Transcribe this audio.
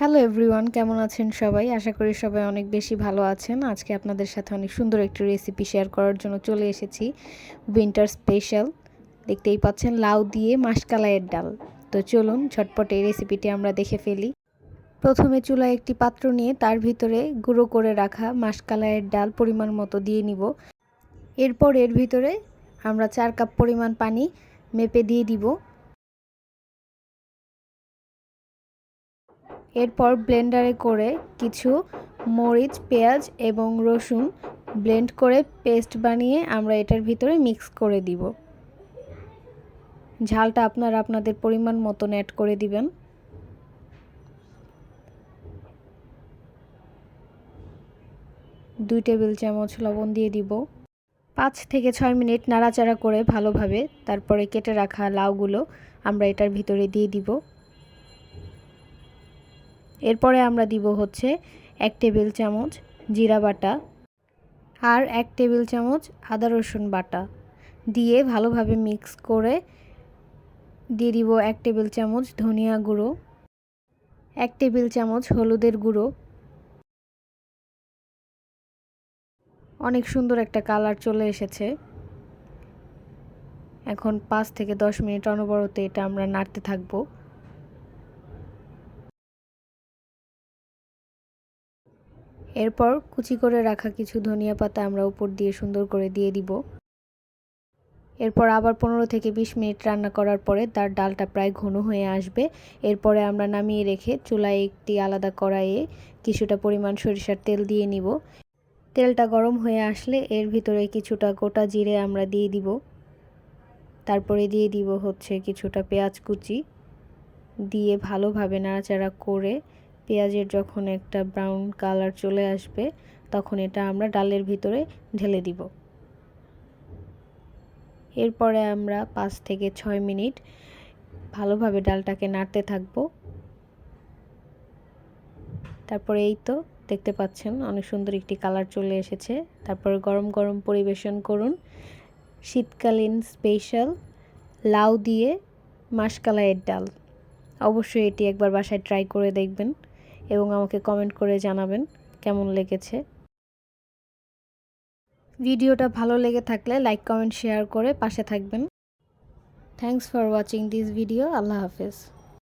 Hello everyone কেমন আছেন সবাই? আশা করি সবাই অনেক বেশি ভালো আছেন। আজকে আপনাদের সাথে অনেক সুন্দর একটি রেসিপি শেয়ার করার জন্য চলে এসেছি। উইন্টার স্পেশাল দেখতেই পাচ্ছেন, লাউ দিয়ে মাসকালাইয়ের ডাল। তো চলুন, ঝটপট এই রেসিপিটি আমরা দেখে ফেলি। প্রথমে চুলায় একটি পাত্র নিয়ে তার ভিতরে গুঁড়ো করে রাখা মাসকালাইয়ের ডাল পরিমাণ মতো দিয়ে নিব। এরপর এর ভিতরে আমরা চার কাপ পরিমাণ পানি মেপে দিয়ে দিব। এরপর ব্লেন্ডারে করে কিছু মরিচ, পেঁয়াজ এবং রসুন ব্লেন্ড করে পেস্ট বানিয়ে আমরা এটার ভিতরে মিক্স করে দিব। ঝালটা আপনারা আপনাদের পরিমাণ মতন অ্যাড করে দিবেন। দুই টেবিল চামচ লবণ দিয়ে দিব। পাঁচ থেকে ছয় মিনিট নাড়াচাড়া করে ভালোভাবে তারপরে কেটে রাখা লাউগুলো আমরা এটার ভিতরে দিয়ে দিব। এরপরে আমরা দিব হচ্ছে এক টেবিল চামচ জিরা বাটা আর এক টেবিল চামচ আদা রসুন বাটা দিয়ে ভালোভাবে মিক্স করে দিয়ে দিব এক টেবিল চামচ ধনিয়া গুঁড়ো, এক টেবিল চামচ হলুদের গুঁড়ো। অনেক সুন্দর একটা কালার চলে এসেছে। এখন পাঁচ থেকে দশ মিনিট অনবরত এটা আমরা নাড়তে থাকব। এরপর কুচি করে রাখা কিছু ধনিয়া পাতা আমরা উপর দিয়ে সুন্দর করে দিয়ে দিব। এরপর আবার পনেরো থেকে বিশ মিনিট রান্না করার পরে তার ডালটা প্রায় ঘন হয়ে আসবে। এরপরে আমরা নামিয়ে রেখে চুলায় একটি আলাদা কড়াইয়ে কিছুটা পরিমাণ সরিষার তেল দিয়ে নিব। তেলটা গরম হয়ে আসলে এর ভিতরে কিছুটা গোটা জিরে আমরা দিয়ে দিব। তারপরে দিয়ে দিব হচ্ছে কিছুটা পেঁয়াজ কুচি। দিয়ে ভালোভাবে নাড়াচাড়া করে পেঁয়াজের যখন একটা ব্রাউন কালার চলে আসবে, তখন এটা আমরা ডালের ভিতরে ঢেলে দিব। এরপরে আমরা পাঁচ থেকে ছয় মিনিট ভালোভাবে ডালটাকে নাড়তে থাকব। তারপরে এই তো দেখতে পাচ্ছেন অনেক সুন্দর একটি কালার চলে এসেছে। তারপরে গরম গরম পরিবেশন করুন। শীতকালীন স্পেশাল লাউ দিয়ে মাসকালাইয়ের ডাল। অবশ্যই এটি একবার বাসায় ট্রাই করে দেখবেন। এবং আমাকে কমেন্ট করে জানাবেন কেমন লেগেছে। ভিডিওটা ভালো লেগে থাকলে লাইক কমেন্ট শেয়ার করে পাশে থাকবেন। Thanks for watching this video আল্লাহ হাফেজ।